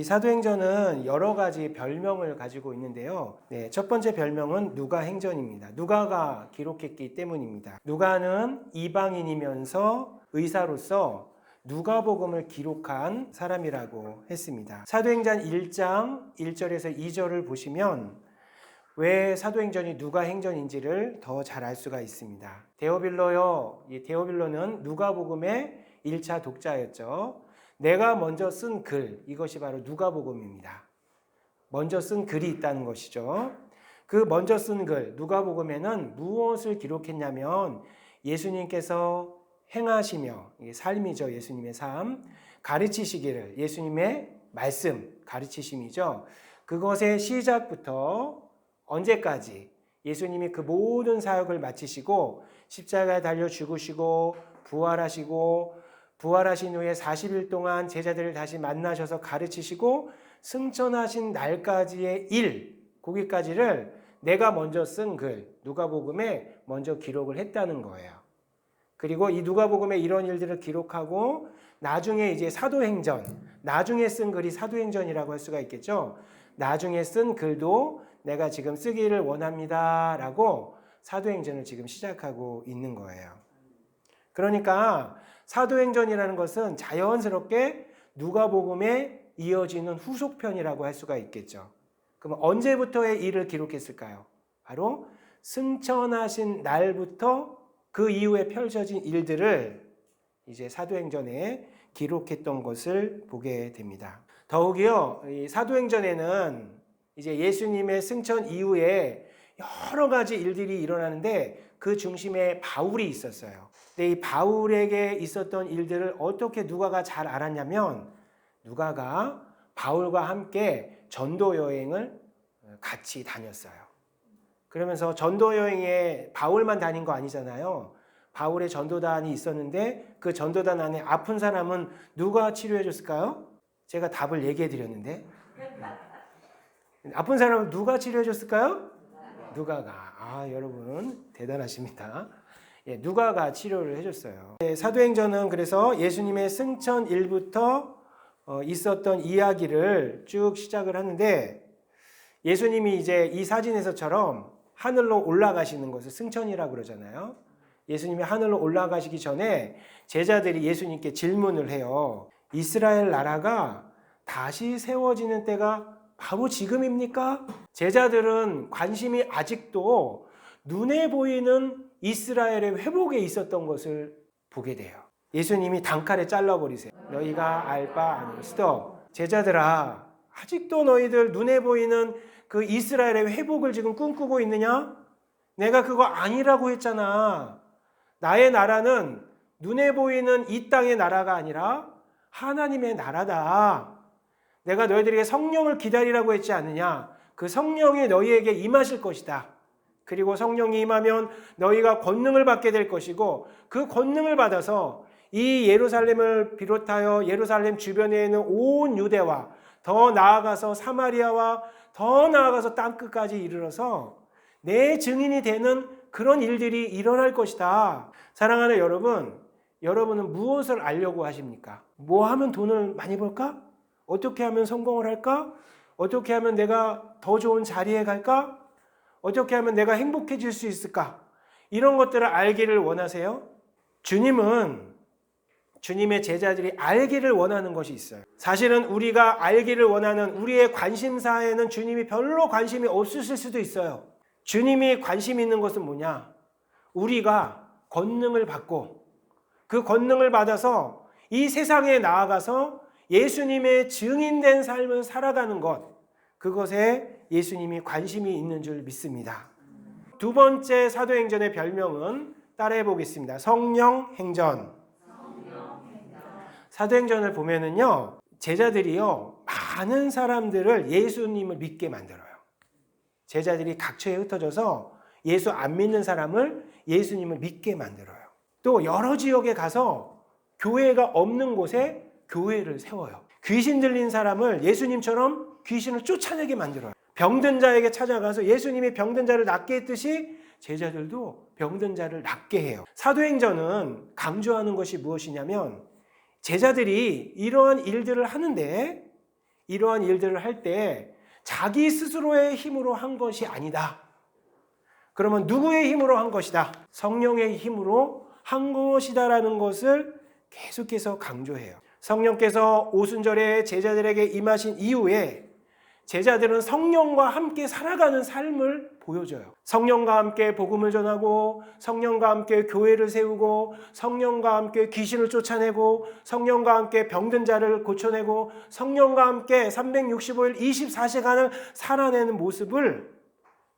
이 사도행전은 여러 가지 별명을 가지고 있는데요. 네, 첫 번째 별명은 누가 행전입니다. 누가가 기록했기 때문입니다. 누가는 이방인이면서 의사로서 누가복음을 기록한 사람이라고 했습니다. 사도행전 1장 1절에서 2절을 보시면 왜 사도행전이 누가 행전인지를 더 잘 알 수가 있습니다. 데오빌로요. 이 데오빌로는 누가복음의 1차 독자였죠. 내가 먼저 쓴 글, 이것이 바로 누가복음입니다. 먼저 쓴 글이 있다는 것이죠. 그 먼저 쓴 글, 누가복음에는 무엇을 기록했냐면 예수님께서 행하시며 삶이죠. 예수님의 삶, 가르치시기를 예수님의 말씀, 가르치심이죠. 그것의 시작부터 언제까지 예수님이 그 모든 사역을 마치시고 십자가에 달려 죽으시고 부활하시고 부활하신 후에 40일 동안 제자들을 다시 만나셔서 가르치시고 승천하신 날까지의 일, 거기까지를 내가 먼저 쓴 글, 누가복음에 먼저 기록을 했다는 거예요. 그리고 이 누가복음에 이런 일들을 기록하고 나중에 이제 사도행전, 나중에 쓴 글이 사도행전이라고 할 수가 있겠죠. 나중에 쓴 글도 내가 지금 쓰기를 원합니다라고 사도행전을 지금 시작하고 있는 거예요. 그러니까 사도행전이라는 것은 자연스럽게 누가복음에 이어지는 후속편이라고 할 수가 있겠죠. 그럼 언제부터의 일을 기록했을까요? 바로 승천하신 날부터 그 이후에 펼쳐진 일들을 이제 사도행전에 기록했던 것을 보게 됩니다. 더욱이요, 이 사도행전에는 이제 예수님의 승천 이후에 여러 가지 일들이 일어나는데 그 중심에 바울이 있었어요. 근데 이 바울에게 있었던 일들을 어떻게 누가가 잘 알았냐면 누가가 바울과 함께 전도 여행을 같이 다녔어요. 그러면서 전도 여행에 바울만 다닌 거 아니잖아요. 바울의 전도단이 있었는데 그 전도단 안에 아픈 사람은 누가 치료해 줬을까요? 제가 답을 얘기해 드렸는데 아픈 사람은 누가 치료해 줬을까요? 누가가. 아, 여러분 대단하십니다. 예, 누가가 치료를 해줬어요. 예, 사도행전은 그래서 예수님의 승천 일부터 어, 있었던 이야기를 쭉 시작을 하는데 예수님이 이제 이 사진에서처럼 하늘로 올라가시는 것을 승천이라고 그러잖아요. 예수님이 하늘로 올라가시기 전에 제자들이 예수님께 질문을 해요. 이스라엘 나라가 다시 세워지는 때가 바로 지금입니까? 제자들은 관심이 아직도 눈에 보이는 이스라엘의 회복에 있었던 것을 보게 돼요. 예수님이 단칼에 잘라버리세요. 너희가 알 바 아니오. 스톱. 제자들아, 아직도 너희들 눈에 보이는 그 이스라엘의 회복을 지금 꿈꾸고 있느냐? 내가 그거 아니라고 했잖아. 나의 나라는 눈에 보이는 이 땅의 나라가 아니라 하나님의 나라다. 내가 너희들에게 성령을 기다리라고 했지 않느냐? 그 성령이 너희에게 임하실 것이다. 그리고 성령이 임하면 너희가 권능을 받게 될 것이고 그 권능을 받아서 이 예루살렘을 비롯하여 예루살렘 주변에 있는 온 유대와 더 나아가서 사마리아와 더 나아가서 땅 끝까지 이르러서 내 증인이 되는 그런 일들이 일어날 것이다. 사랑하는 여러분, 여러분은 무엇을 알려고 하십니까? 뭐 하면 돈을 많이 벌까? 어떻게 하면 성공을 할까? 어떻게 하면 내가 더 좋은 자리에 갈까? 어떻게 하면 내가 행복해질 수 있을까? 이런 것들을 알기를 원하세요? 주님은 주님의 제자들이 알기를 원하는 것이 있어요. 사실은 우리가 알기를 원하는 우리의 관심사에는 주님이 별로 관심이 없으실 수도 있어요. 주님이 관심 있는 것은 뭐냐? 우리가 권능을 받고 그 권능을 받아서 이 세상에 나아가서 예수님의 증인된 삶을 살아가는 것, 그것에 예수님이 관심이 있는 줄 믿습니다. 두 번째 사도행전의 별명은 따라해 보겠습니다. 성령 행전. 사도행전을 보면은요, 제자들이요, 많은 사람들을 예수님을 믿게 만들어요. 제자들이 각처에 흩어져서 예수 안 믿는 사람을 예수님을 믿게 만들어요. 또 여러 지역에 가서 교회가 없는 곳에 교회를 세워요. 귀신 들린 사람을 예수님처럼 귀신을 쫓아내게 만들어요. 병든 자에게 찾아가서 예수님이 병든 자를 낫게 했듯이 제자들도 병든 자를 낫게 해요. 사도행전은 강조하는 것이 무엇이냐면 제자들이 이러한 일들을 하는데 이러한 일들을 할 때 자기 스스로의 힘으로 한 것이 아니다. 그러면 누구의 힘으로 한 것이다? 성령의 힘으로 한 것이다라는 것을 계속해서 강조해요. 성령께서 오순절에 제자들에게 임하신 이후에 제자들은 성령과 함께 살아가는 삶을 보여줘요. 성령과 함께 복음을 전하고, 성령과 함께 교회를 세우고, 성령과 함께 귀신을 쫓아내고, 성령과 함께 병든 자를 고쳐내고, 성령과 함께 365일 24시간을 살아내는 모습을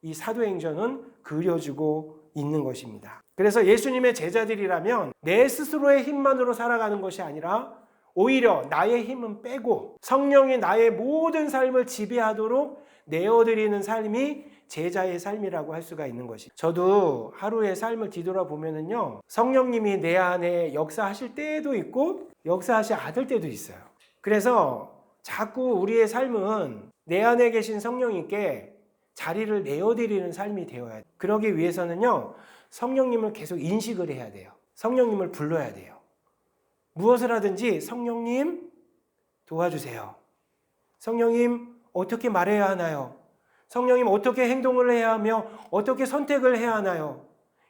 이 사도행전은 그려주고 있는 것입니다. 그래서 예수님의 제자들이라면 내 스스로의 힘만으로 살아가는 것이 아니라 오히려 나의 힘은 빼고 성령이 나의 모든 삶을 지배하도록 내어드리는 삶이 제자의 삶이라고 할 수가 있는 것이. 저도 하루의 삶을 뒤돌아보면은요, 성령님이 내 안에 역사하실 때도 있고, 역사하시 않을 때도 있어요. 그래서 자꾸 우리의 삶은 내 안에 계신 성령님께 자리를 내어드리는 삶이 되어야 돼요. 그러기 위해서는요, 성령님을 계속 인식을 해야 돼요. 성령님을 불러야 돼요. 무엇을 하든지 성령님 도와주세요. 성령님 어떻게 말해야 하나요? 성령님 어떻게 행동을 해야 하며 어떻게 선택을 해야 하나요?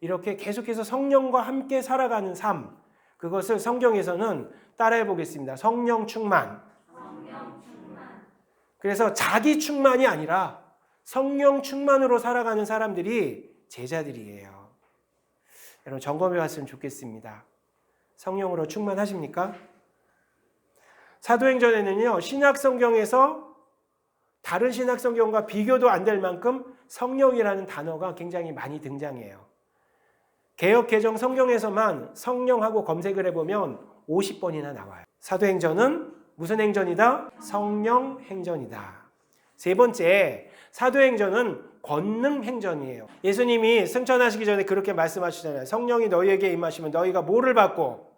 이렇게 계속해서 성령과 함께 살아가는 삶. 그것을 성경에서는 따라해 보겠습니다. 성령 충만. 그래서 자기 충만이 아니라 성령 충만으로 살아가는 사람들이 제자들이에요. 여러분 점검해 봤으면 좋겠습니다. 성령으로 충만하십니까? 사도행전에는요, 신약 성경에서 다른 신약 성경과 비교도 안 될 만큼 성령이라는 단어가 굉장히 많이 등장해요. 개혁 개정 성경에서만 성령하고 검색을 해보면 50번이나 나와요. 사도행전은 무슨 행전이다? 성령 행전이다. 세 번째, 사도행전은 권능 행전이에요. 예수님이 승천하시기 전에 그렇게 말씀하시잖아요. 성령이 너희에게 임하시면 너희가 뭐를 받고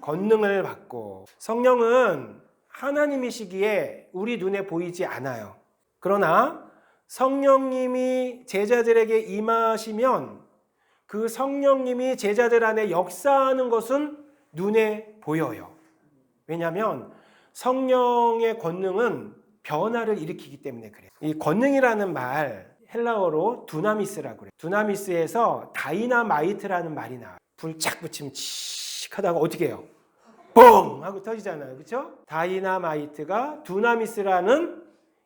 권능을 받고 성령은 하나님이시기에 우리 눈에 보이지 않아요. 그러나 성령님이 제자들에게 임하시면 그 성령님이 제자들 안에 역사하는 것은 눈에 보여요. 왜냐하면 성령의 권능은 변화를 일으키기 때문에 그래요. 이 권능이라는 말 헬라어로 두나미스라고 그래요. 두나미스에서 다이나마이트라는 말이 나와요. 불착 붙이면 칙 하다가 어떻게 해요? 뻥 하고 터지잖아요. 그렇죠? 다이나마이트가 두나미스라는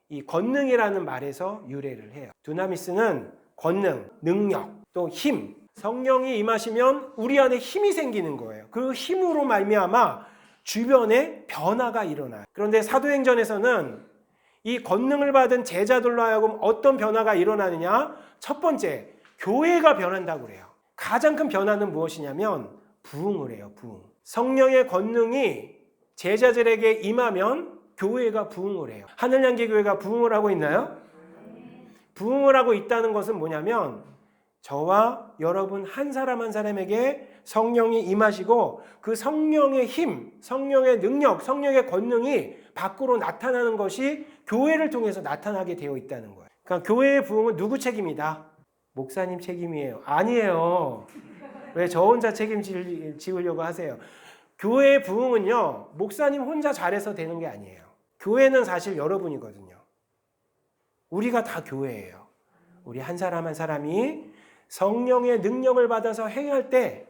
이 권능이라는 말에서 유래를 해요. 두나미스는 권능, 능력, 또 힘. 성령이 임하시면 우리 안에 힘이 생기는 거예요. 그 힘으로 말미암아 주변에 변화가 일어나요. 그런데 사도행전에서는 이 권능을 받은 제자들로 하여금 어떤 변화가 일어나느냐? 첫 번째, 교회가 변한다고 그래요. 가장 큰 변화는 무엇이냐면 부흥을 해요, 부흥. 성령의 권능이 제자들에게 임하면 교회가 부흥을 해요. 하늘향기 교회가 부흥을 하고 있나요? 부흥을 하고 있다는 것은 뭐냐면 저와 여러분 한 사람 한 사람에게 성령이 임하시고 그 성령의 힘, 성령의 능력, 성령의 권능이 밖으로 나타나는 것이 교회를 통해서 나타나게 되어 있다는 거예요. 그러니까 교회의 부흥은 누구 책임이다? 목사님 책임이에요. 아니에요. 왜 저 혼자 책임지으려고 하세요? 교회의 부흥은요, 목사님 혼자 잘해서 되는 게 아니에요. 교회는 사실 여러분이거든요. 우리가 다 교회예요. 우리 한 사람 한 사람이 성령의 능력을 받아서 행할 때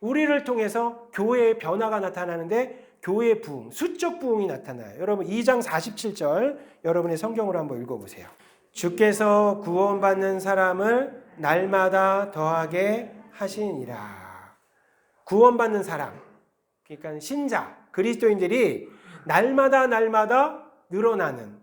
우리를 통해서 교회의 변화가 나타나는데 교회의 부흥, 수적 부흥이 나타나요. 여러분 2장 47절 여러분의 성경으로 한번 읽어보세요. 주께서 구원받는 사람을 날마다 더하게 하시니라. 구원받는 사람, 그러니까 신자, 그리스도인들이 날마다 날마다 늘어나는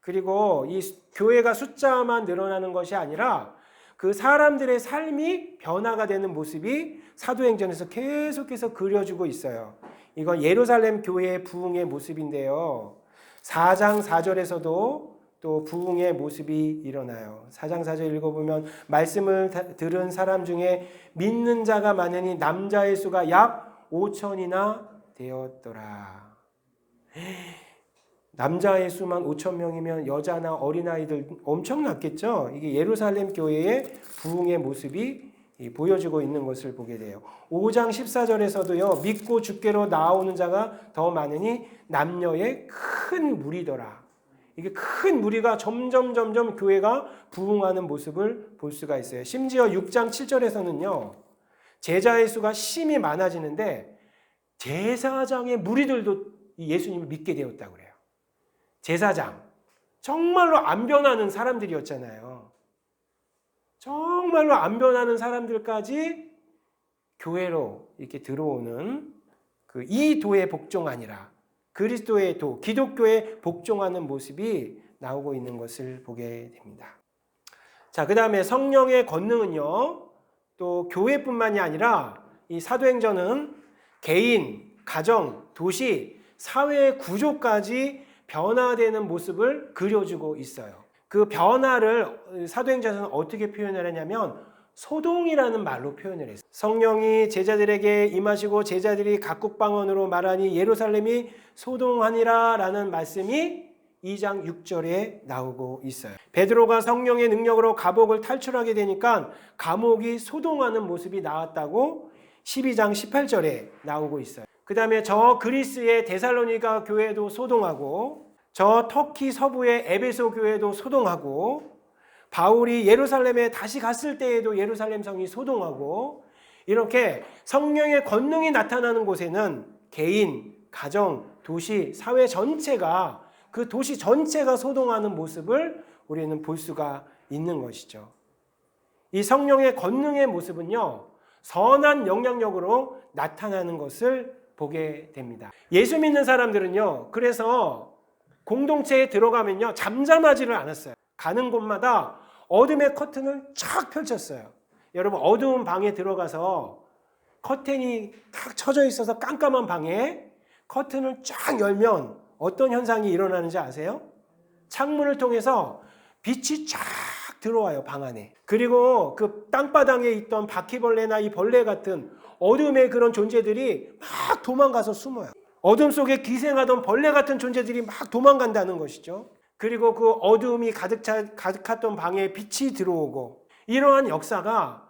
그리고 이 교회가 숫자만 늘어나는 것이 아니라 그 사람들의 삶이 변화가 되는 모습이 사도행전에서 계속해서 그려주고 있어요. 이건 예루살렘 교회의 부흥의 모습인데요. 4장 4절에서도 또 부흥의 모습이 일어나요. 4장 4절 읽어보면 말씀을 들은 사람 중에 믿는 자가 많으니 남자의 수가 약 5천이나 되었더라. 남자의 수만 5천 명이면 여자나 어린아이들 엄청났겠죠. 이게 예루살렘 교회의 부흥의 모습이 보여지고 있는 것을 보게 돼요. 5장 14절에서도요. 믿고 주께로 나오는 자가 더 많으니 남녀의 큰 무리더라. 이게 큰 무리가 점점 점점 교회가 부흥하는 모습을 볼 수가 있어요. 심지어 6장 7절에서는요. 제자의 수가 심히 많아지는데 제사장의 무리들도 이 예수님을 믿게 되었다고 그래요. 제사장. 정말로 안 변하는 사람들이었잖아요. 정말로 안 변하는 사람들까지 교회로 이렇게 들어오는 그 이 도에 복종하니라. 그리스도의 도, 기독교에 복종하는 모습이 나오고 있는 것을 보게 됩니다. 자, 그 다음에 성령의 권능은요, 또 교회뿐만이 아니라 이 사도행전은 개인, 가정, 도시, 사회의 구조까지 변화되는 모습을 그려주고 있어요. 그 변화를 사도행전에서는 어떻게 표현을 하냐면 소동이라는 말로 표현을 했어요. 성령이 제자들에게 임하시고 제자들이 각국 방언으로 말하니 예루살렘이 소동하니라라는 말씀이 2장 6절에 나오고 있어요. 베드로가 성령의 능력으로 감옥을 탈출하게 되니까 감옥이 소동하는 모습이 나왔다고 12장 18절에 나오고 있어요. 그 다음에 저 그리스의 데살로니가 교회도 소동하고 저 터키 서부의 에베소 교회도 소동하고 바울이 예루살렘에 다시 갔을 때에도 예루살렘 성이 소동하고 이렇게 성령의 권능이 나타나는 곳에는 개인, 가정, 도시, 사회 전체가 그 도시 전체가 소동하는 모습을 우리는 볼 수가 있는 것이죠. 이 성령의 권능의 모습은요, 선한 영향력으로 나타나는 것을 보게 됩니다. 예수 믿는 사람들은요, 그래서 공동체에 들어가면요, 잠잠하지를 않았어요. 가는 곳마다 어둠의 커튼을 쫙 펼쳤어요. 여러분, 어두운 방에 들어가서 커튼이 탁 쳐져 있어서 깜깜한 방에 커튼을 쫙 열면 어떤 현상이 일어나는지 아세요? 창문을 통해서 빛이 쫙 들어와요, 방 안에. 그리고 그 땅바닥에 있던 바퀴벌레나 이 벌레 같은 어둠의 그런 존재들이 막 도망가서 숨어요. 어둠 속에 기생하던 벌레 같은 존재들이 막 도망간다는 것이죠. 그리고 그 어둠이 가득 차, 가득했던 방에 빛이 들어오고 이러한 역사가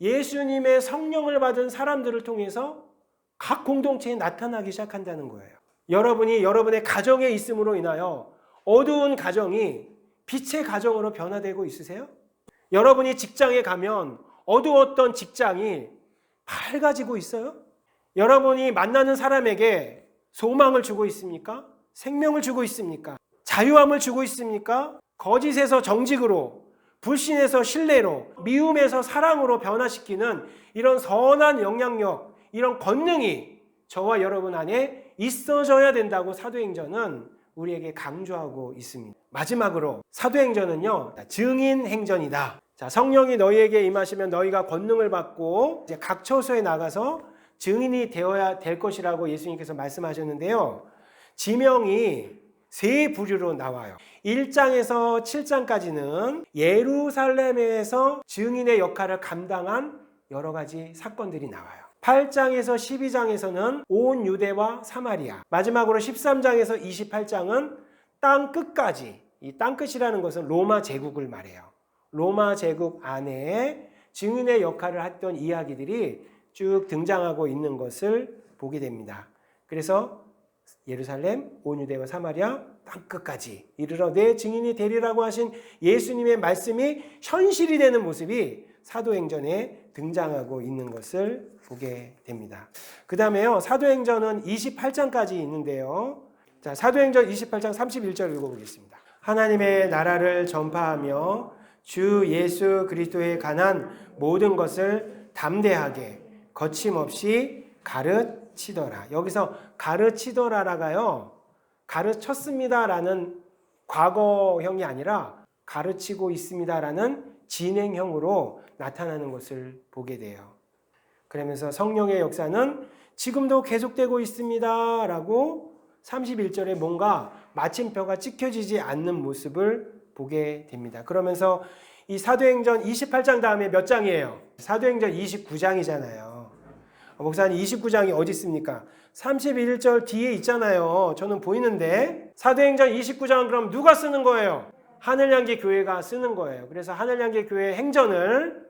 예수님의 성령을 받은 사람들을 통해서 각 공동체에 나타나기 시작한다는 거예요. 여러분이 여러분의 가정에 있음으로 인하여 어두운 가정이 빛의 가정으로 변화되고 있으세요? 여러분이 직장에 가면 어두웠던 직장이 밝아지고 있어요? 여러분이 만나는 사람에게 소망을 주고 있습니까? 생명을 주고 있습니까? 자유함을 주고 있습니까? 거짓에서 정직으로, 불신에서 신뢰로, 미움에서 사랑으로 변화시키는 이런 선한 영향력, 이런 권능이 저와 여러분 안에 있어져야 된다고 사도행전은 우리에게 강조하고 있습니다. 마지막으로 사도행전은요, 증인 행전이다. 자, 성령이 너희에게 임하시면 너희가 권능을 받고 이제 각 처소에 나가서 증인이 되어야 될 것이라고 예수님께서 말씀하셨는데요. 지명이 세 부류로 나와요. 1장에서 7장까지는 예루살렘에서 증인의 역할을 감당한 여러 가지 사건들이 나와요. 8장에서 12장에서는 온 유대와 사마리아. 마지막으로 13장에서 28장은 땅 끝까지. 이 땅 끝이라는 것은 로마 제국을 말해요. 로마 제국 안에 증인의 역할을 했던 이야기들이 쭉 등장하고 있는 것을 보게 됩니다. 그래서 예루살렘, 온 유대와 사마리아 땅 끝까지 이르러 내 증인이 되리라고 하신 예수님의 말씀이 현실이 되는 모습이 사도행전에 등장하고 있는 것을 보게 됩니다. 그 다음에요, 사도행전은 28장까지 있는데요. 자, 사도행전 28장 31절 읽어보겠습니다. 하나님의 나라를 전파하며 주 예수 그리스도에 관한 모든 것을 담대하게 거침없이 가르치더라. 여기서 가르치더라라가요. 가르쳤습니다라는 과거형이 아니라 가르치고 있습니다라는 진행형으로 나타나는 것을 보게 돼요. 그러면서 성령의 역사는 지금도 계속되고 있습니다라고 31절에 뭔가 마침표가 찍혀지지 않는 모습을 보게 됩니다. 그러면서 이 사도행전 28장 다음에 몇 장이에요? 사도행전 29장이잖아요. 목사님 29장이 어디 있습니까? 31절 뒤에 있잖아요. 저는 보이는데 사도행전 29장은 그럼 누가 쓰는 거예요? 하늘향기 교회가 쓰는 거예요. 그래서 하늘향기 교회 행전을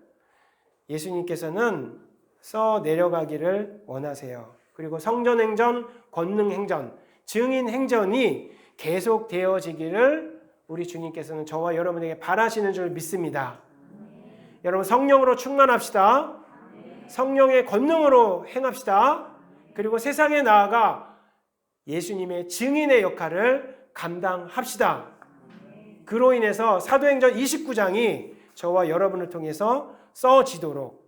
예수님께서는 써 내려가기를 원하세요. 그리고 성전행전, 권능행전, 증인행전이 계속 되어지기를 우리 주님께서는 저와 여러분에게 바라시는 줄 믿습니다. 여러분 성령으로 충만합시다. 성령의 권능으로 행합시다. 그리고 세상에 나아가 예수님의 증인의 역할을 감당합시다. 그로 인해서 사도행전 29장이 저와 여러분을 통해서 써지도록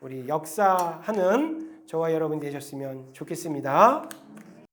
우리 역사하는 저와 여러분 되셨으면 좋겠습니다.